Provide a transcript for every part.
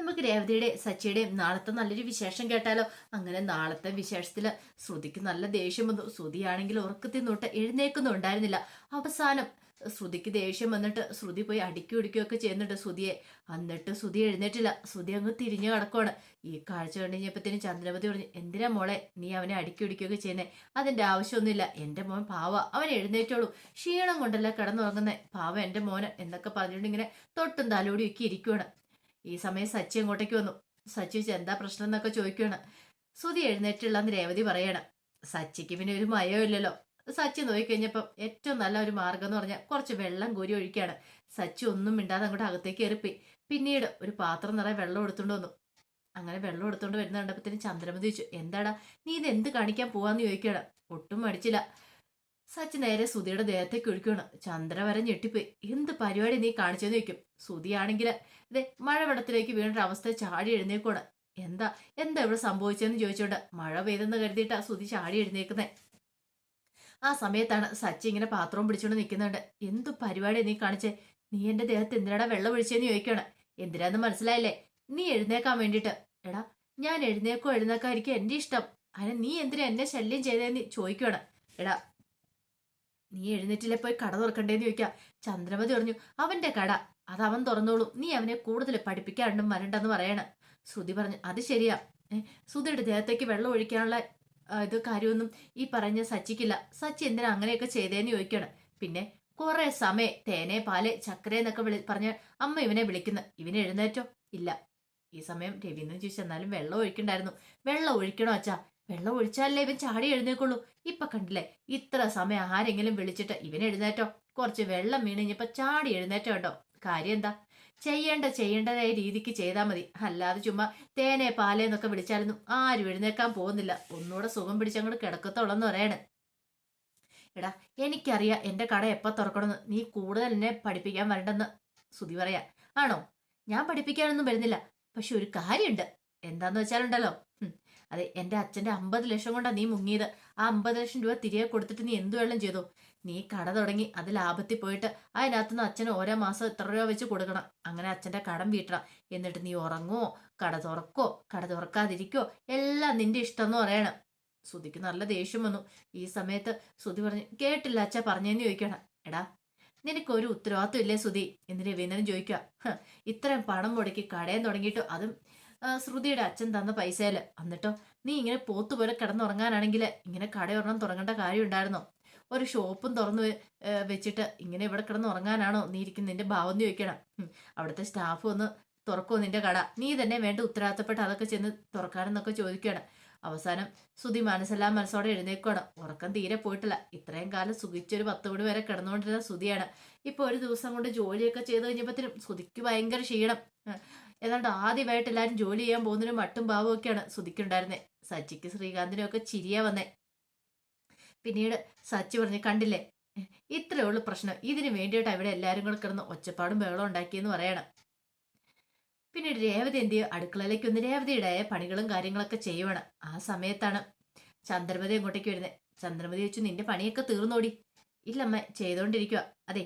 നമുക്ക് രേവതിയുടെ സച്ചിയുടെയും നാളത്തെ നല്ലൊരു വിശേഷം കേട്ടാലോ? അങ്ങനെ നാളത്തെ വിശേഷത്തിൽ ശ്രുതിക്ക് നല്ല ദേഷ്യം വന്നു. ശ്രുതിയാണെങ്കിൽ ഉറക്കത്തിൽ നോട്ട് എഴുന്നേക്കുന്നുണ്ടായിരുന്നില്ല അവസാനം ശ്രുതിക്ക് ദേഷ്യം വന്നിട്ട് ശ്രുതി പോയി അടിക്കി ഒടിക്കുകയൊക്കെ ചെയ്യുന്നുണ്ട് ശ്രുതിയെ. എന്നിട്ട് ശ്രുതി എഴുന്നേറ്റില്ല. ശ്രുതി അങ്ങ് തിരിഞ്ഞു കിടക്കുവാണ്. ഈ കാഴ്ച കണ്ടു കഴിഞ്ഞപ്പത്തിന് ചന്ദ്രമതി പറഞ്ഞു എന്തിനാ മോളെ നീ അവനെ അടിക്കി ഒടിക്കുകയൊക്കെ ചെയ്യുന്നേ? അതിന്റെ ആവശ്യമൊന്നുമില്ല. എന്റെ മോൻ പാവ. അവൻ എഴുന്നേറ്റോളൂ. ക്ഷീണം കൊണ്ടല്ല കിടന്നുറങ്ങുന്നേ? പാവ എന്റെ മോന് എന്നൊക്കെ പറഞ്ഞുകൊണ്ട് ഇങ്ങനെ തൊട്ടും തലോടിയൊക്കെ ഇരിക്കുവാണ്. ഈ സമയം സച്ചി അങ്ങോട്ടേക്ക് വന്നു. സച്ചി എന്താ പ്രശ്നം എന്നൊക്കെ ചോദിക്കുകയാണ് സുതി എഴുന്നേറ്റുള്ളന്ന് രേവതി പറയണം സച്ചിക്ക് പിന്നെ ഒരു മയോ ഇല്ലല്ലോ. സച്ചി നോക്കിക്കഴിഞ്ഞപ്പം ഏറ്റവും നല്ല ഒരു മാർഗം എന്ന് പറഞ്ഞാൽ കുറച്ച് വെള്ളം കോരി ഒഴിക്കുകയാണ്. സച്ചി ഒന്നും മിണ്ടാതെ അങ്ങോട്ട് അകത്തേക്ക് എറുപ്പി പിന്നീട് ഒരു പാത്രം നിറയെ വെള്ളം എടുത്തുകൊണ്ട് വന്നു. അങ്ങനെ വെള്ളം എടുത്തുകൊണ്ട് വരുന്ന കണ്ടപ്പത്തിന് ചന്ദ്രമതി ചോദിച്ചു എന്താടാ നീ ഇത് എന്ത് കാണിക്കാൻ പോവാന്ന് ചോദിക്കുകയാണ്. ഒട്ടും മടിച്ചില്ല. സച്ചി നേരെ സുധിയുടെ ദേഹത്തേക്ക് ഒഴുക്കുകയാണ് ചന്ദ്ര വരെ ഞെട്ടിപ്പോയി. എന്ത് പരിപാടി നീ കാണിച്ചെന്ന് വെക്കും സുധിയാണെങ്കിൽ ഇതേ മഴവെള്ളത്തിലേക്ക് വീണൊരു അവസ്ഥ ചാടി എഴുന്നേക്കുവാണ്. എന്താ എന്താ ഇവിടെ സംഭവിച്ചതെന്ന് ചോദിച്ചോണ്ട് മഴ പെയ്തെന്ന് കരുതിയിട്ടാ സുധി ചാടി എഴുന്നേക്കുന്നേ. ആ സമയത്താണ് സച്ചി ഇങ്ങനെ പാത്രവും പിടിച്ചുകൊണ്ട് നിൽക്കുന്നുണ്ട്. എന്ത് പരിപാടി നീ കാണിച്ചേ? നീ എന്റെ ദേഹത്ത് എന്തിനാടാ വെള്ളം ഒഴിച്ചെന്ന് ചോദിക്കണം. എന്തിനാന്ന് മനസ്സിലായില്ലേ? നീ എഴുന്നേക്കാൻ വേണ്ടിയിട്ട്. എടാ ഞാൻ എഴുന്നേക്കോ എഴുന്നേക്കായിരിക്കും എന്റെ ഇഷ്ടം. അതിന് നീ എന്തിനാ എന്നെ ശല്യം ചെയ്തതെന്ന് ചോദിക്കണം എടാ നീ എഴുന്നേറ്റിലെ പോയി കട തുറക്കണ്ടേന്ന് ചോദിക്കാം. ചന്ദ്രമതി പറഞ്ഞു അവന്റെ കട. അത് അവൻ തുറന്നോളൂ. നീ അവനെ കൂടുതൽ പഠിപ്പിക്കാണ്ടും വരണ്ടെന്ന് പറയണം. ശ്രുതി പറഞ്ഞു അത് ശരിയാ. ശ്രുതിയുടെ ദേഹത്തേക്ക് വെള്ളം ഒഴിക്കാനുള്ള ഇത് കാര്യമൊന്നും ഈ പറഞ്ഞ സച്ചിക്കില്ല. സച്ചി എന്തിനാ അങ്ങനെയൊക്കെ ചെയ്തേന്ന് ചോദിക്കണം. പിന്നെ കുറെ സമയം തേനെ പാൽ ചക്കര എന്നൊക്കെ വിളി പറഞ്ഞ അമ്മ ഇവനെ വിളിക്കുന്നു. ഇവനെ എഴുന്നേറ്റോ? ഇല്ല. ഈ സമയം രവീന്ദ്രൻ ചോദിച്ചു വെള്ളം ഒഴിക്കണ്ടായിരുന്നു. വെള്ളം ഒഴിക്കണോ അച്ഛാ? വെള്ളം ഒഴിച്ചാലല്ലേ ഇവൻ ചാടി എഴുന്നേക്കുള്ളൂ. ഇപ്പൊ കണ്ടില്ലേ ഇത്ര സമയം ആരെങ്കിലും വിളിച്ചിട്ട് ഇവൻ എഴുന്നേറ്റോ? കുറച്ച് വെള്ളം വീണിഞ്ഞപ്പോ ചാടി എഴുന്നേറ്റോ കേട്ടോ കാര്യം എന്താ? ചെയ്യേണ്ട ചെയ്യേണ്ടതായ രീതിക്ക് ചെയ്താൽ മതി. അല്ലാതെ ചുമ്മാ തേനെ പാലേന്നൊക്കെ വിളിച്ചാലൊന്നും ആരും എഴുന്നേക്കാൻ പോകുന്നില്ല. ഒന്നുകൂടെ സുഖം പിടിച്ചങ്ങോട്ട് കിടക്കത്തോളെന്ന് പറയണേ. എടാ എനിക്കറിയാം എന്റെ കട എപ്പോ തുറക്കണമെന്ന്. നീ കൂടുതൽ എന്നെ പഠിപ്പിക്കാൻ വരണ്ടെന്ന് സുതി പറയാ. ആണോ? ഞാൻ പഠിപ്പിക്കാനൊന്നും വരുന്നില്ല. പക്ഷെ ഒരു കാര്യമുണ്ട് എന്താന്ന് വെച്ചാലുണ്ടല്ലോ. അതെ എന്റെ അച്ഛന്റെ അമ്പത് ലക്ഷം കൊണ്ടാ നീ മുങ്ങിയത്. ആ അമ്പത് ലക്ഷം രൂപ തിരികെ കൊടുത്തിട്ട് നീ എന്തു ചെയ്തു? നീ കട തുടങ്ങി അത് ലാഭത്തിൽ പോയിട്ട് അതിനകത്തുനിന്ന് അച്ഛന് ഓരോ മാസം എത്ര രൂപ വെച്ച് കൊടുക്കണം. അങ്ങനെ അച്ഛന്റെ കടം വീട്ടണം. എന്നിട്ട് നീ ഉറങ്ങോ കട തുറക്കോ കട തുറക്കാതിരിക്കോ എല്ലാം നിന്റെ ഇഷ്ടം എന്ന് പറയണം. സുധിക്ക് നല്ല ദേഷ്യം വന്നു. ഈ സമയത്ത് സുധി പറഞ്ഞു കേട്ടില്ല അച്ഛ പറഞ്ഞെന്ന് ചോദിക്കണം എടാ നിനക്കൊരു ഉത്തരവാദിത്വം ഇല്ലേ സുധി എന്ന് രവീന്ദ്രൻ ചോദിക്കുക "ഹ്, ഇത്രയും പണം മുടക്കി കടയും തുടങ്ങിയിട്ട് അതും ശ്രുതിയുടെ അച്ഛൻ തന്ന പൈസയിൽ എന്നിട്ടോ നീ ഇങ്ങനെ പോത്തുപോലെ കിടന്നുറങ്ങാനാണെങ്കിൽ ഇങ്ങനെ കടയൊരെണ്ണം തുടങ്ങേണ്ട കാര്യം ഉണ്ടായിരുന്നോ ഒരു ഷോപ്പും തുറന്നു വെച്ചിട്ട് ഇങ്ങനെ ഇവിടെ കിടന്നുറങ്ങാനാണോ നീ ഇരിക്കുന്ന? നിന്റെ ഭാവം ചോദിക്കണം. അവിടുത്തെ സ്റ്റാഫ് ഒന്ന് തുറക്കോ നിന്റെ കട? നീ തന്നെ വേണ്ട ഉത്തരവാദിത്തപ്പെട്ട് അതൊക്കെ ചെന്ന് തുറക്കാനെന്നൊക്കെ ചോദിക്കുകയാണ്. അവസാനം സുധി മനസ്സെല്ലാം മനസ്സോടെ എഴുന്നേക്കുവാണ്. ഉറക്കം തീരെ പോയിട്ടില്ല. ഇത്രയും കാലം സുഖിച്ചൊരു പത്ത് മണി വരെ കിടന്നുകൊണ്ടിരുന്ന സുധിയാണ് ഇപ്പൊ ഒരു ദിവസം കൊണ്ട് ജോലിയൊക്കെ ചെയ്ത് കഴിഞ്ഞപ്പോഴത്തേനും സുധിക്ക് ഭയങ്കര ക്ഷീണം. ഏതാണ്ട് ആദ്യമായിട്ട് എല്ലാവരും ജോലി ചെയ്യാൻ പോകുന്നതിനും മട്ടും ഭാവവും ഒക്കെയാണ് സുധിക്കുണ്ടായിരുന്നത് സച്ചിക്ക് ശ്രീകാന്തിനും ഒക്കെ ചിരിയാ വന്നേ. പിന്നീട് സച്ചി പറഞ്ഞു കണ്ടില്ലേ? ഇത്രയേ ഉള്ളൂ പ്രശ്നം. ഇതിന് വേണ്ടിയിട്ട് അവിടെ എല്ലാവരും കൂടെ കിടന്ന് ഒച്ചപ്പാടും ബഹളം ഉണ്ടാക്കിയെന്ന് പറയണം. പിന്നീട് രേവതി എന്ത് ചെയ്യും? അടുക്കളയിലേക്ക് ഒന്ന് രേവതിയുടെ പണികളും കാര്യങ്ങളൊക്കെ ചെയ്യുവാണ്. ആ സമയത്താണ് ചന്ദ്രമതി അങ്ങോട്ടേക്ക് വരുന്നത് ചന്ദ്രമതി വെച്ചു നിന്റെ പണിയൊക്കെ തീർന്നോടി. ഇല്ലമ്മ ചെയ്തോണ്ടിരിക്കുക അതെ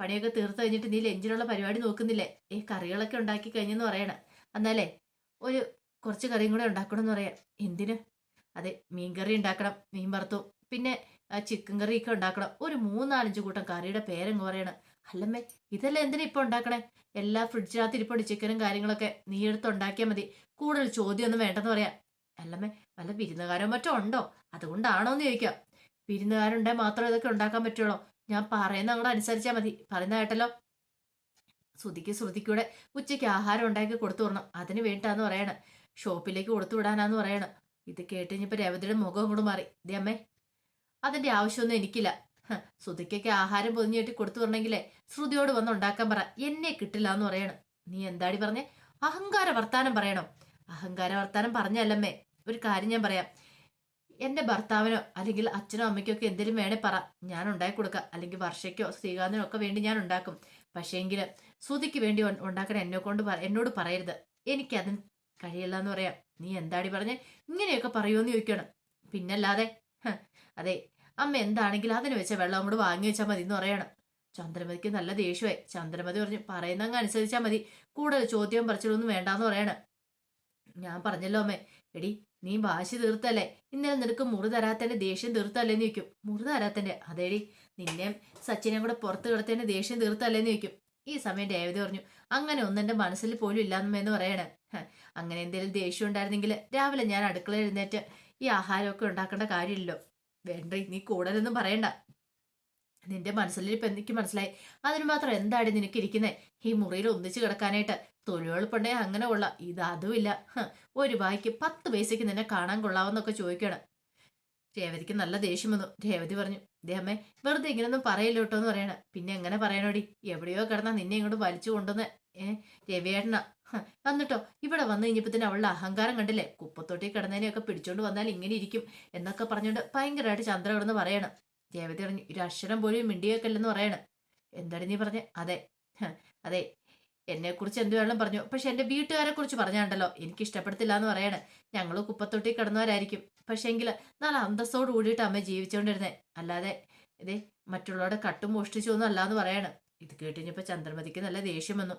പണിയൊക്കെ തീർത്ത് കഴിഞ്ഞിട്ട് നീ ലഞ്ചിനുള്ള പരിപാടി നോക്കുന്നില്ലേ? ഈ കറികളൊക്കെ ഉണ്ടാക്കി കഴിഞ്ഞെന്ന് പറയണം. എന്നാലേ ഒരു കുറച്ച് കറിയും കൂടെ ഉണ്ടാക്കണം എന്ന് പറയാം. എന്തിന്? അതെ മീൻ കറി ഉണ്ടാക്കണം മീൻ വറുത്തു. പിന്നെ ചിക്കൻ കറിയൊക്കെ ഉണ്ടാക്കണം. ഒരു മൂന്നാലഞ്ച് കൂട്ടം കറിയുടെ പേരങ്ങ് പറയണം. അല്ലമ്മേ ഇതെല്ലാം എന്തിനാ ഇപ്പൊ ഉണ്ടാക്കണേ? എല്ലാ ഫ്രിഡ്ജിനകത്ത് ഇരിപ്പുണ്ട് ചിക്കനും കാര്യങ്ങളൊക്കെ. നീ എടുത്ത് ഉണ്ടാക്കിയാൽ മതി. കൂടുതൽ ചോദ്യമൊന്നും വേണ്ടെന്ന് പറയാം. അല്ലമ്മേ വല്ല വിരുന്നുകാരോ മറ്റോ ഉണ്ടോ? അതുകൊണ്ടാണോ എന്ന് ചോദിക്കാം. വിരുന്നുകാരുണ്ടെ മാത്രം ഇതൊക്കെ ഉണ്ടാക്കാൻ പറ്റുള്ളൂ? ഞാൻ പറയുന്ന അങ്ങോട്ട് അനുസരിച്ചാൽ മതി. പറയുന്ന കേട്ടല്ലോ? ശ്രുതിക്ക് ശ്രുതിക്കൂടെ ഉച്ചയ്ക്ക് ആഹാരം ഉണ്ടാക്കി കൊടുത്തു വിടണം. അതിന് വേണ്ടിട്ടാന്ന് പറയണം. ഷോപ്പിലേക്ക് കൊടുത്തു വിടാനാന്ന് പറയണം. ഇത് കേട്ട് കഴിഞ്ഞപ്പോ രേവതിയുടെ മുഖം കൂടെ മാറി. ഇതേ അമ്മേ അതിന്റെ ആവശ്യമൊന്നും എനിക്കില്ല. ശ്രുതിക്കൊക്കെ ആഹാരം പൊതിഞ്ഞിട്ട് കൊടുത്തു വരണമെങ്കിലേ ശ്രുതിയോട് വന്ന് ഉണ്ടാക്കാൻ പറ. എന്നെ കിട്ടില്ല എന്ന് പറയണം. നീ എന്താടി പറഞ്ഞേ? അഹങ്കാര വർത്താനം പറയണം? അഹങ്കാര വർത്താനം പറഞ്ഞല്ലമ്മേ ഒരു കാര്യം ഞാൻ പറയാം. എന്റെ ഭർത്താവിനോ അല്ലെങ്കിൽ അച്ഛനോ അമ്മയ്ക്കോ ഒക്കെ എന്തെങ്കിലും വേണേ പറ. ഞാൻ ഉണ്ടാക്കി കൊടുക്കാം. അല്ലെങ്കിൽ വർഷയ്ക്കോ ശ്രീകാന്തിനോ ഒക്കെ വേണ്ടി ഞാൻ ഉണ്ടാക്കും. പക്ഷേങ്കിൽ ശ്രുതിക്ക് വേണ്ടി ഉണ്ടാക്കാൻ എന്നെ കൊണ്ട് എന്നോട് പറയരുത്. എനിക്കതിന് കഴിയില്ല എന്ന് പറയാം. നീ എന്താടി പറഞ്ഞ്? ഇങ്ങനെയൊക്കെ പറയുമെന്ന് ചോദിക്കണം. പിന്നല്ലാതെ അതെ അമ്മ എന്താണെങ്കിലും അതിന് വെച്ച വെള്ളം അങ്ങോട്ട് വാങ്ങി വെച്ചാൽ മതി എന്ന് പറയണം. ചന്ദ്രമതിക്ക് നല്ല ദേഷ്യമായി. ചന്ദ്രമതി പറഞ്ഞു പറയുന്നങ്ങ് അനുസരിച്ചാൽ മതി. കൂടുതൽ ചോദ്യം പറിച്ചിട്ടൊന്നും വേണ്ടാന്ന് പറയണം. ഞാൻ പറഞ്ഞല്ലോ അമ്മേ എടി നീ വാശി തീർത്തല്ലേ? ഇന്നലെ നിനക്ക് മുറി തരാത്തന്റെ ദേഷ്യം തീർത്തല്ലേ എന്ന് ചോദിക്കും. മുറി തരാത്തന്റെ അതേടി. നിന്നെ സച്ചിനെ കൂടെ പുറത്ത് കിടത്തേന്റെ ദേഷ്യം തീർത്തല്ലേ എന്ന് ചോദിക്കും. ഈ സമയം രേവതി പറഞ്ഞു അങ്ങനെ ഒന്നും എന്റെ മനസ്സിൽ പോലും ഇല്ലാന്നമ്മേന്ന് പറയണേ. അങ്ങനെ എന്തെങ്കിലും ദേഷ്യം ഉണ്ടായിരുന്നെങ്കിൽ രാവിലെ ഞാൻ അടുക്കള എഴുന്നേറ്റ് ഈ ആഹാരമൊക്കെ ഉണ്ടാക്കേണ്ട കാര്യമില്ലല്ലോ. വേണ്ട നീ കൂടുതലൊന്നും പറയണ്ട. നിന്റെ മനസ്സിലിരിപ്പ് എനിക്ക് മനസ്സിലായി. അതിന് മാത്രം എന്താണ് നിനക്ക് ഇരിക്കുന്നത് ഈ മുറിയിൽ ഒന്നിച്ചു കിടക്കാനായിട്ട് തൊഴിലുറപ്പുണ്ടേ അങ്ങനെ കൊള്ളാം. ഇത് അതുമില്ല ഒരു ബായിക്ക് പത്ത് പൈസയ്ക്ക് നിന്നെ കാണാൻ കൊള്ളാവെന്നൊക്കെ ചോദിക്കണം. രേവതിക്ക് നല്ല ദേഷ്യം വന്നു. രേവതി പറഞ്ഞു ദേഹമേ വെറുതെ ഇങ്ങനൊന്നും പറയില്ല കേട്ടോ എന്ന് പറയണ. പിന്നെ എങ്ങനെ പറയണോടി? എവിടെയോ കിടന്നാ നിന്നെ ഇങ്ങോട്ട് വലിച്ചു കൊണ്ടുവന്ന്. ഏ രവിയേട്ടന. എന്നിട്ടോ ഇവിടെ വന്നു കഴിഞ്ഞപ്പോ തന്നെ അവളുടെ അഹങ്കാരം കണ്ടില്ലേ? കുപ്പത്തൊട്ടി കിടന്നതിനെയൊക്കെ പിടിച്ചോണ്ട് വന്നാൽ ഇങ്ങനെ ഇരിക്കും എന്നൊക്കെ പറഞ്ഞുകൊണ്ട് ഭയങ്കരമായിട്ട് ചന്ദ്ര കിടന്ന് പറയണം. രേവതി പറഞ്ഞു ഒരു അക്ഷരം പോലും മിണ്ടിയേക്കല്ലെന്ന് പറയണം. എന്താണ് നീ പറഞ്ഞേ? അതെ. അതെ. എന്നെ കുറിച്ച് എന്ത് വേണം പറഞ്ഞു. പക്ഷെ എന്റെ വീട്ടുകാരെ കുറിച്ച് പറഞ്ഞാണ്ടല്ലോ. എനിക്ക് ഇഷ്ടപ്പെടത്തില്ല എന്ന് പറയണേ. ഞങ്ങൾ കുപ്പത്തൊട്ടി കിടന്നവരായിരിക്കും. പക്ഷേങ്കിൽ നല്ല അന്തസ്സോട് കൂടിയിട്ട് അമ്മ ജീവിച്ചോണ്ടിരുന്നേ അല്ലാതെ ഇതേ മറ്റുള്ളവരുടെ കട്ടും മോഷ്ടിച്ചു ഒന്നും അല്ലാന്ന് പറയണം. ഇത് കേട്ടുകഴിഞ്ഞപ്പോ ചന്ദ്രമതിക്ക് നല്ല ദേഷ്യം വന്നു.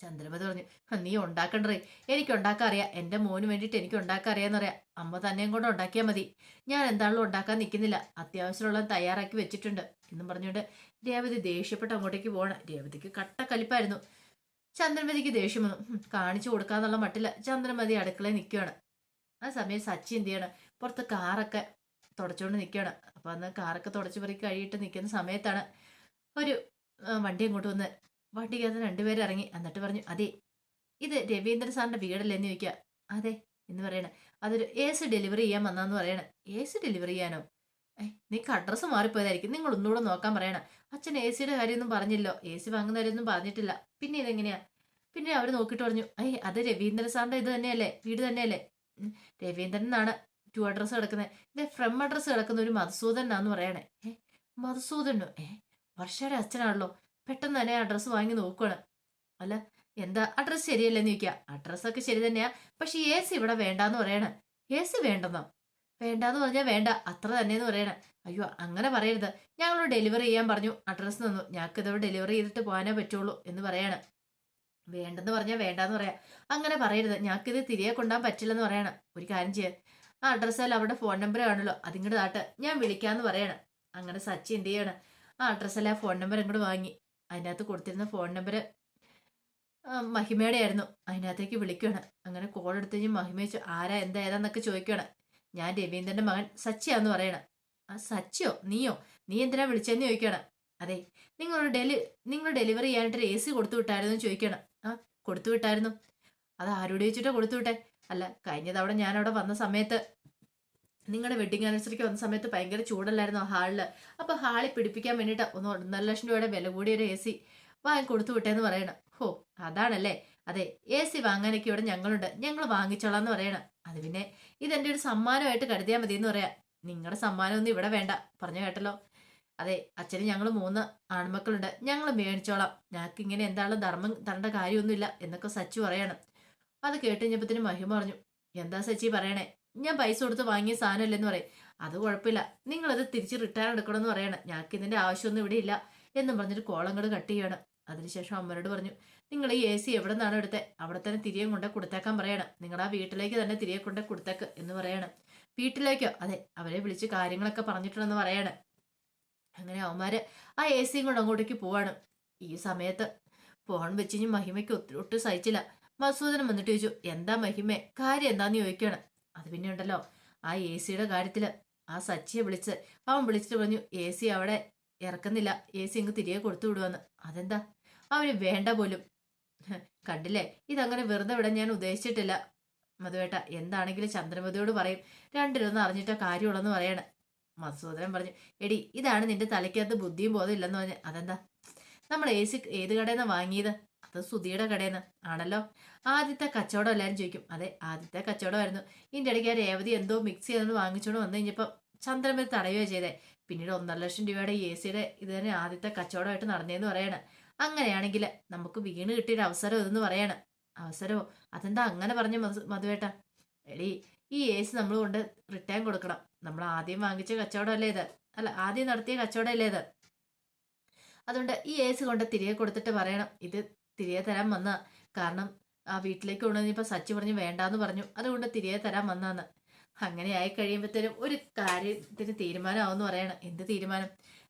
ചന്ദ്രമതി പറഞ്ഞു "ഹ, നീ ഉണ്ടാക്കണ്ടേ? എനിക്ക് ഉണ്ടാക്കാൻ അറിയാം എന്റെ മോന് വേണ്ടിയിട്ട് എനിക്ക് ഉണ്ടാക്കാൻ അറിയാന്ന് പറയാം. അമ്മ തന്നെയും കൊണ്ട് ഉണ്ടാക്കിയാൽ മതി. ഞാൻ എന്താണല്ലോ ഉണ്ടാക്കാൻ നിൽക്കുന്നില്ല. അത്യാവശ്യമുള്ള തയ്യാറാക്കി വെച്ചിട്ടുണ്ട്. എന്നും പറഞ്ഞുകൊണ്ട് രേവതി ദേഷ്യപ്പെട്ട് അങ്ങോട്ടേക്ക് പോകണം രേവതിക്ക് കട്ട കലിപ്പായിരുന്നു. ചന്ദ്രമതിക്ക് ദേഷ്യം വന്നു. കാണിച്ചു കൊടുക്കാന്നുള്ള മട്ടില്ല. ചന്ദ്രമതി അടുക്കളയിൽ നിൽക്കുകയാണ്. ആ സമയം സച്ചി എന്ത് ചെയ്യണം? പുറത്ത് കാറൊക്കെ തുടച്ചുകൊണ്ട് നിൽക്കുകയാണ്. അപ്പോൾ അന്ന് കാറൊക്കെ തുടച്ചു പറി കഴിയിട്ട് നിൽക്കുന്ന സമയത്താണ് ഒരു വണ്ടി അങ്ങോട്ട് വന്ന് വണ്ടിക്കകത്ത് രണ്ടുപേരും ഇറങ്ങി എന്നിട്ട് പറഞ്ഞു അതെ ഇത് രവീന്ദ്രൻ സാറിന്റെ വീടല്ലേ എന്ന് ചോദിക്കുക. അതെ എന്ന് പറയണ. അതൊരു എ സി ഡെലിവറി ചെയ്യാൻ വന്നാന്ന് പറയണ. എ സി ഡെലിവറി ചെയ്യാനോ? ഏ നിനക്ക് അഡ്രസ്സ് മാറിപ്പോയതായിരിക്കും. നിങ്ങൾ ഒന്നുകൂടെ നോക്കാൻ പറയണം. അച്ഛൻ എ സിയുടെ കാര്യമൊന്നും പറഞ്ഞില്ലോ. എ സി വാങ്ങുന്ന കാര്യമൊന്നും പറഞ്ഞിട്ടില്ല. പിന്നെ ഇതെങ്ങനെയാ? പിന്നെ അവർ നോക്കിയിട്ട് പറഞ്ഞു ഏയ് അത് രവീന്ദ്രൻ സാറിന്റെ ഇത് തന്നെയല്ലേ? വീട് തന്നെയല്ലേ? രവീന്ദ്രൻ എന്നാണ് ടു അഡ്രസ്സ് കിടക്കുന്നത്. ഇത് ഫ്രം അഡ്രസ്സ് കിടക്കുന്ന ഒരു മധുസൂദനാന്ന് പറയണേ. ഏ മധുസൂദനോ? ഏ വർഷയുടെ അച്ഛനാണല്ലോ. പെട്ടെന്ന് തന്നെ അഡ്രസ്സ് വാങ്ങി നോക്കുകയാണ് അല്ല എന്താ അഡ്രസ്സ് ശരിയല്ലെന്ന് ചോദിക്കുക. അഡ്രസ്സൊക്കെ ശരി തന്നെയാ. പക്ഷെ എ സി ഇവിടെ വേണ്ടാന്ന് പറയണേ. എ സി വേണ്ടെന്നോ? വേണ്ടാന്ന് പറഞ്ഞാൽ വേണ്ട. അത്ര തന്നെയെന്ന് പറയണേ. അയ്യോ അങ്ങനെ പറയരുത്. ഞങ്ങൾ ഡെലിവറി ചെയ്യാൻ പറഞ്ഞു. അഡ്രസ്സ് തന്നു. ഞങ്ങൾക്ക് ഇതോടെ ഡെലിവറി ചെയ്തിട്ട് പോകാനേ പറ്റുള്ളൂ എന്ന് പറയണം. വേണ്ടെന്ന് പറഞ്ഞാൽ വേണ്ടാന്ന് പറയാം. അങ്ങനെ പറയരുത്. ഞങ്ങൾക്കിത് തിരികെ കൊണ്ടുപോകാൻ പറ്റില്ലെന്ന് പറയണം. ഒരു കാര്യം ചെയ്യാം. ആ അഡ്രസ്സിൽ അവരുടെ ഫോൺ നമ്പർ ആണല്ലോ അതിങ്ങോട്ട് താട്ട്. ഞാൻ വിളിക്കാന്ന് പറയണം. അങ്ങനെ സച്ചി എന്ത് ചെയ്യണം? ആ അഡ്രസ്സിൽ ആ ഫോൺ നമ്പർ ഇങ്ങോട്ട് വാങ്ങി. അതിനകത്ത് കൊടുത്തിരുന്ന ഫോൺ നമ്പർ മഹിമയുടെ ആയിരുന്നു അതിനകത്തേക്ക് വിളിക്കുകയാണ് അങ്ങനെ കോൾ എടുത്ത് കഴിഞ്ഞ് മഹിമ ആരാ? എന്താ? ഏതാന്നൊക്കെ ചോദിക്കുകയാണ് ഞാൻ രവീന്ദ്രന്റെ മകൻ സച്ചിയാന്ന് പറയണം. ആ സച്ചിയോ? നീയോ? നീ എന്തിനാ വിളിച്ചതെന്ന് ചോദിക്കണം അതെ നിങ്ങൾ ഡെലി നിങ്ങൾ ഡെലിവറി ചെയ്യാനായിട്ട് എ സി കൊടുത്തു വിട്ടായിരുന്നു ചോദിക്കണം ആ കൊടുത്തു വിട്ടായിരുന്നു. അത് ആരോട് ചോദിച്ചിട്ടോ കൊടുത്തു വിട്ടെ? അല്ല കഴിഞ്ഞ തവണ ഞാൻ അവിടെ വന്ന സമയത്ത് നിങ്ങളുടെ വെഡിങ് ആനിവേഴ്സറിക്ക് വന്ന സമയത്ത് ഭയങ്കര ചൂടല്ലായിരുന്നു ഹാളിൽ അപ്പോൾ ഹാളിൽ പിടിപ്പിക്കാൻ വേണ്ടിയിട്ട് ഒന്ന് ഒന്നര ലക്ഷം രൂപയുടെ വില കൂടിയ ഒരു എ സി വാങ്ങി കൊടുത്തു വിട്ടേന്ന് പറയണം. ഹോ അതാണല്ലേ. അതെ എ സി വാങ്ങാനൊക്കെ ഇവിടെ ഞങ്ങളുണ്ട്. ഞങ്ങൾ വാങ്ങിച്ചോളാം എന്ന് പറയണം. അത് പിന്നെ ഇതെന്റെ ഒരു സമ്മാനമായിട്ട് കരുതിയാൽ മതി എന്ന് പറയാം. നിങ്ങളുടെ സമ്മാനമൊന്നും ഇവിടെ വേണ്ട. പറഞ്ഞു കേട്ടല്ലോ. അതെ അച്ഛന് ഞങ്ങൾ മൂന്ന് ആൺമക്കളുണ്ട്. ഞങ്ങൾ മേടിച്ചോളാം. ഞങ്ങൾക്ക് ഇങ്ങനെ എന്താണല്ലോ ധർമ്മം തരേണ്ട കാര്യമൊന്നുമില്ല എന്നൊക്കെ സച്ചി പറയണം. അത് കേട്ടുകഴിഞ്ഞപ്പത്തിന് മഹിമ പറഞ്ഞു എന്താ സച്ചി പറയണേ? ഞാൻ പൈസ കൊടുത്ത് വാങ്ങിയ സാധനമല്ലെന്ന് പറയും. അത് കുഴപ്പമില്ല. നിങ്ങളത് തിരിച്ച് റിട്ടേൺ എടുക്കണമെന്ന് പറയണം. ഞങ്ങൾക്ക് ഇതിന്റെ ആവശ്യമൊന്നും ഇവിടെ ഇല്ല എന്നും പറഞ്ഞിട്ട് കോളങ്ങൾ കട്ട് ചെയ്യണം. അതിനുശേഷം അമ്മനോട് പറഞ്ഞു നിങ്ങൾ ഈ എ സി എവിടെ നിന്നാണ് എടുത്തത് അവിടെ തന്നെ തിരികെ കൊണ്ടേ കൊടുത്തേക്കാൻ പറയണം. നിങ്ങൾ ആ വീട്ടിലേക്ക് തന്നെ തിരികെ കൊണ്ടേ കൊടുത്തേക്ക് എന്ന് പറയണം. വീട്ടിലേക്കോ? അതെ അവരെ വിളിച്ച് കാര്യങ്ങളൊക്കെ പറഞ്ഞിട്ടുണ്ടെന്ന് പറയണം. അങ്ങനെ അവന്മാര് ആ എ സിയും കൊണ്ട് അങ്ങോട്ടേക്ക് പോവാണ്. ഈ സമയത്ത് ഫോൺ വെച്ച് കഴിഞ്ഞ് മഹിമയ്ക്ക് ഒത്തിരി ഒട്ടും സഹിച്ചില്ല. മസൂദനം വന്നിട്ട് ചോദിച്ചു എന്താ മഹിമേ? കാര്യം എന്താന്ന് ചോദിക്കണം. അത് പിന്നെ ഉണ്ടല്ലോ ആ എ സിയുടെ കാര്യത്തിൽ. ആ സച്ചിയെ വിളിച്ച് അവൻ വിളിച്ചിട്ട് പറഞ്ഞു എ സി അവിടെ ഇറക്കുന്നില്ല. എ സി ഇങ്ങ് തിരികെ കൊടുത്തു വിടുവെന്ന്. അതെന്താ? അവന് വേണ്ട പോലും. കണ്ടില്ലേ? ഇതങ്ങനെ വെറുതെ വിടാൻ ഞാൻ ഉദ്ദേശിച്ചിട്ടില്ല. മധുവേട്ട എന്താണെങ്കിലും ചന്ദ്രമതിയോട് പറയും. രണ്ടിലൊന്നും അറിഞ്ഞിട്ട കാര്യമുള്ളെന്ന് പറയാണ്. മധുസൂദനൻ പറഞ്ഞു എടി ഇതാണ് നിന്റെ തലയ്ക്കകത്ത് ബുദ്ധിയും ബോധം ഇല്ലെന്ന് പറഞ്ഞ്. അതെന്താ? നമ്മൾ എ സി ഏത് കടയിൽ നിന്നാണ് വാങ്ങിയത്? അത് സുധിയുടെ കടയിൽ ആണല്ലോ? ആദ്യത്തെ കച്ചവടം എല്ലാവരും ചോദിക്കും. അതെ ആദ്യത്തെ കച്ചവടമായിരുന്നു. ഇതിന്റെ ഇടയ്ക്ക് രേവതി എന്തോ മിക്സ് ചെയ്തെന്ന് വാങ്ങിച്ചുകൊണ്ട് വന്നു കഴിഞ്ഞപ്പോൾ ചന്ദ്രമേ തടയുകയോ ചെയ്തേ. പിന്നീട് ഒന്നര ലക്ഷം രൂപയുടെ എ സിയുടെ ഇത് തന്നെ ആദ്യത്തെ കച്ചവടമായിട്ട് നടന്നേന്ന് പറയണം. അങ്ങനെയാണെങ്കിൽ നമുക്ക് വീണ് കിട്ടിയൊരു അവസരം ഇതെന്ന് പറയണം. അവസരമോ? അതെന്താ അങ്ങനെ പറഞ്ഞ മധു മധുവേട്ട? എടി ഈ എ സി നമ്മൾ കൊണ്ട് റിട്ടേൺ കൊടുക്കണം. നമ്മൾ ആദ്യം വാങ്ങിച്ച കച്ചവടമല്ലേ ഇത്? അല്ല ആദ്യം നടത്തിയ കച്ചവടമല്ലേ ഇത്? അതുകൊണ്ട് ഈ എ സി കൊണ്ട് തിരികെ കൊടുത്തിട്ട് പറയണം. ഇത് തിരികെ തരാൻ വന്ന. കാരണം ആ വീട്ടിലേക്ക് കൊണ്ടുവന്നപ്പോൾ സച്ചി പറഞ്ഞു വേണ്ടാന്ന് പറഞ്ഞു. അതുകൊണ്ട് തിരികെ തരാൻ വന്നാന്ന്. അങ്ങനെ ആയി കഴിയുമ്പോഴത്തേനും ഒരു കാര്യത്തിന് തീരുമാനമാവെന്ന് പറയണം. എന്ത് തീരുമാനം?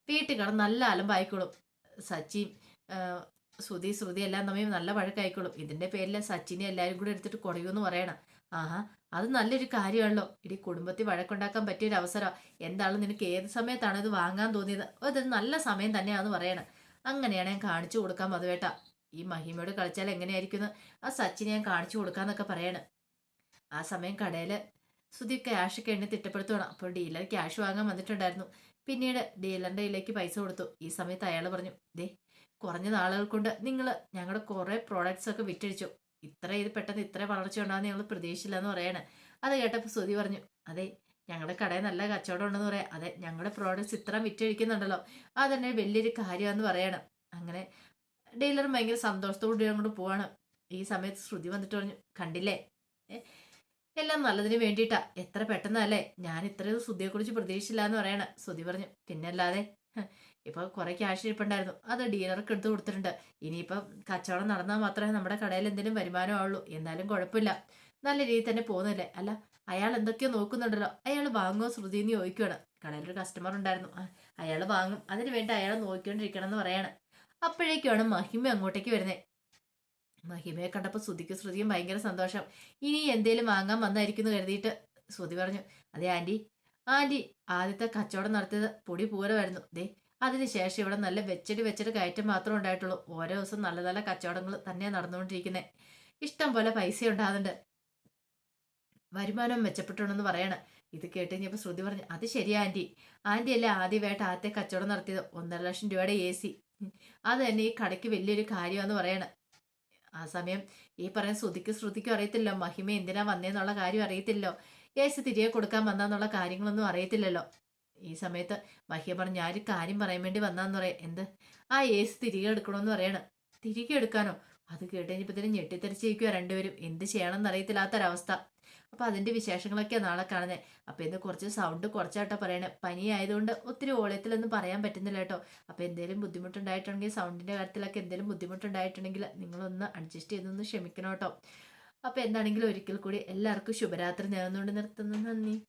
വീട്ടിൽ കിടന്ന് നല്ല അലമ്പായിക്കോളും. സച്ചിയും ശ്രുതി ശ്രുതി എല്ലാം തമ്മിൽ നല്ല വഴക്കായിക്കോളും. ഇതിന്റെ പേരിൽ സച്ചിനെ എല്ലാവരും കൂടെ എടുത്തിട്ട് കുറയുമെന്ന് പറയണം. ആഹാ അത് നല്ലൊരു കാര്യമാണല്ലോ. ഇടി കുടുംബത്തിൽ വഴക്കുണ്ടാക്കാൻ പറ്റിയ ഒരു അവസരം എന്താണ് നിനക്ക് ഏത് സമയത്താണ് ഇത് വാങ്ങാൻ തോന്നിയത്? അത് നല്ല സമയം തന്നെയാണെന്ന് പറയണം. അങ്ങനെയാണ് ഞാൻ കാണിച്ചു കൊടുക്കാൻ മധുവേട്ട. ഈ മഹിമയോട് കളിച്ചാൽ എങ്ങനെയായിരിക്കും ആ സച്ചിനെ ഞാൻ കാണിച്ചു കൊടുക്കാന്നൊക്കെ പറയാണ്. ആ സമയം കടയിൽ സുധി ക്യാഷ് ഒക്കെ എണ്ണി തിട്ടപ്പെടുത്തുകയാണ് അപ്പോൾ ഡീലർ ക്യാഷ് വാങ്ങാൻ വന്നിട്ടുണ്ടായിരുന്നു. പിന്നീട് ഡീലറിന്റെ കയ്യിലേക്ക് പൈസ കൊടുത്തു. ഈ സമയത്ത് അയാൾ പറഞ്ഞു ദേ കുറഞ്ഞ നാളുകൾ കൊണ്ട് നിങ്ങൾ ഞങ്ങളുടെ കുറേ പ്രോഡക്ട്സ് ഒക്കെ വിറ്റഴിച്ചു. ഇത്ര ഇത് പെട്ടെന്ന് ഇത്ര വളർച്ച ഉണ്ടാകുന്ന ഞങ്ങൾ പ്രതീക്ഷിച്ചില്ലെന്ന് പറയാണ്. അത് കേട്ടപ്പോൾ സുധി പറഞ്ഞു അതെ ഞങ്ങളുടെ കടയിൽ നല്ല കച്ചവടം ഉണ്ടെന്ന് പറയാം. അതെ ഞങ്ങളുടെ പ്രോഡക്ട്സ് ഇത്ര വിറ്റഴിക്കുന്നുണ്ടല്ലോ. അത് തന്നെ വലിയൊരു കാര്യമാണെന്ന് പറയണം. അങ്ങനെ ഡീലർ ഭയങ്കര സന്തോഷത്തോടെ അങ്ങോട്ട് പോവാണ്. ഈ സമയത്ത് ശ്രുതി വന്നിട്ട് പറഞ്ഞു കണ്ടില്ലേ? എല്ലാം നല്ലതിന് വേണ്ടിയിട്ടാ. എത്ര പെട്ടെന്നല്ലേ? ഞാൻ ഇത്രയും ശ്രുതിയെ കുറിച്ച് പ്രതീക്ഷിച്ചില്ല എന്ന് പറയണ. ശ്രുതി പറഞ്ഞു പിന്നല്ലാതെ ഇപ്പൊ കുറെ ക്യാഷ് ഇരിപ്പുണ്ടായിരുന്നു. അത് ഡീലർക്ക് എടുത്തു കൊടുത്തിട്ടുണ്ട്. ഇനിയിപ്പം കച്ചവടം നടന്നാൽ മാത്രമേ നമ്മുടെ കടയിൽ എന്തെങ്കിലും വരുമാനമാവുള്ളൂ എന്നാലും കുഴപ്പമില്ല. നല്ല രീതിയിൽ തന്നെ പോകുന്നില്ലേ അല്ല അയാൾ എന്തൊക്കെയോ നോക്കുന്നുണ്ടല്ലോ. അയാൾ വാങ്ങുമോ ശ്രുതി എന്ന് ചോദിക്കുകയാണ് കടയിലൊരു കസ്റ്റമർ ഉണ്ടായിരുന്നു. അയാൾ വാങ്ങും. അതിന് വേണ്ടി അയാൾ നോക്കിക്കൊണ്ടിരിക്കണം എന്ന് പറയാണ്. അപ്പോഴേക്കുമാണ് മഹിമ അങ്ങോട്ടേക്ക് വരുന്നത് മഹിമയെ കണ്ടപ്പോൾ ശ്രുതിക്ക് ശ്രുതിയും ഭയങ്കര സന്തോഷം. ഇനി എന്തേലും വാങ്ങാൻ വന്നായിരിക്കുന്നു കരുതിയിട്ട് ശ്രുതി പറഞ്ഞു. അതെ ആന്റി. ആന്റി ആദ്യത്തെ കച്ചവടം നടത്തിയത് പൊടി പൂരമായിരുന്നു. ദേ അതിനുശേഷം ഇവിടെ നല്ല വെച്ചടി വെച്ചടി കയറ്റം മാത്രമേ ഉണ്ടായിട്ടുള്ളൂ. ഓരോ ദിവസം നല്ല നല്ല കച്ചവടങ്ങൾ തന്നെ നടന്നുകൊണ്ടിരിക്കുന്നത് ഇഷ്ടം പോലെ പൈസ ഉണ്ടാകുന്നുണ്ട്. വരുമാനം മെച്ചപ്പെട്ടുണ്ടെന്ന് പറയണം. ഇത് കേട്ട് കഴിഞ്ഞപ്പോൾ ശ്രുതി പറഞ്ഞു അത് ശരിയാ ആന്റി. ആന്റി അല്ലേ ആദ്യമായിട്ട് ആദ്യത്തെ കച്ചവടം നടത്തിയത്. ഒന്നര ലക്ഷം രൂപയുടെ എ സി. അത് തന്നെ ഈ കടയ്ക്ക് വലിയൊരു കാര്യമാണെന്ന് പറയണം. ആ സമയം ഈ പറയുന്ന ശ്രുതിക്ക് ശ്രുതിക്കും അറിയത്തില്ലോ മഹിമ എന്തിനാ വന്നേന്നുള്ള കാര്യം അറിയത്തില്ലോ യേശു തിരികെ കൊടുക്കാൻ വന്നാന്നുള്ള കാര്യങ്ങളൊന്നും അറിയത്തില്ലല്ലോ. ഈ സമയത്ത് മഹിയ പറഞ്ഞു ഞാനൊരു കാര്യം പറയാൻ വേണ്ടി വന്നാന്ന് പറയാം. എന്ത്? ആ യേശു തിരികെ എടുക്കണമെന്ന് പറയണം. തിരികെ എടുക്കാനോ? അത് കേട്ട് കഴിഞ്ഞപ്പോഴത്തേനും ഞെട്ടിത്തെറിച്ചിരിക്കുക രണ്ടുപേരും. എന്ത് ചെയ്യണമെന്ന് അറിയത്തില്ലാത്തൊരവസ്ഥ അപ്പൊ അതിന്റെ വിശേഷങ്ങളൊക്കെ നാളെ കാണുന്നത് അപ്പൊ ഇന്ന് കുറച്ച് സൗണ്ട് കുറച്ചാട്ടോ പറയണേ. പനി ആയതുകൊണ്ട് ഒത്തിരി ഓളത്തിലൊന്നും പറയാൻ പറ്റുന്നില്ല കേട്ടോ. അപ്പൊ എന്തെങ്കിലും ബുദ്ധിമുട്ടുണ്ടായിട്ടുണ്ടെങ്കിൽ സൗണ്ടിന്റെ കാര്യത്തിലൊക്കെ എന്തെങ്കിലും ബുദ്ധിമുട്ടുണ്ടായിട്ടുണ്ടെങ്കിൽ നിങ്ങളൊന്ന് അഡ്ജസ്റ്റ് ചെയ്തൊന്ന് ക്ഷമിക്കണം കേട്ടോ. അപ്പൊ എന്താണെങ്കിലും ഒരിക്കൽ കൂടി എല്ലാവർക്കും ശുഭരാത്രി നേർന്നുകൊണ്ട് നിർത്തുന്നു. നന്ദി.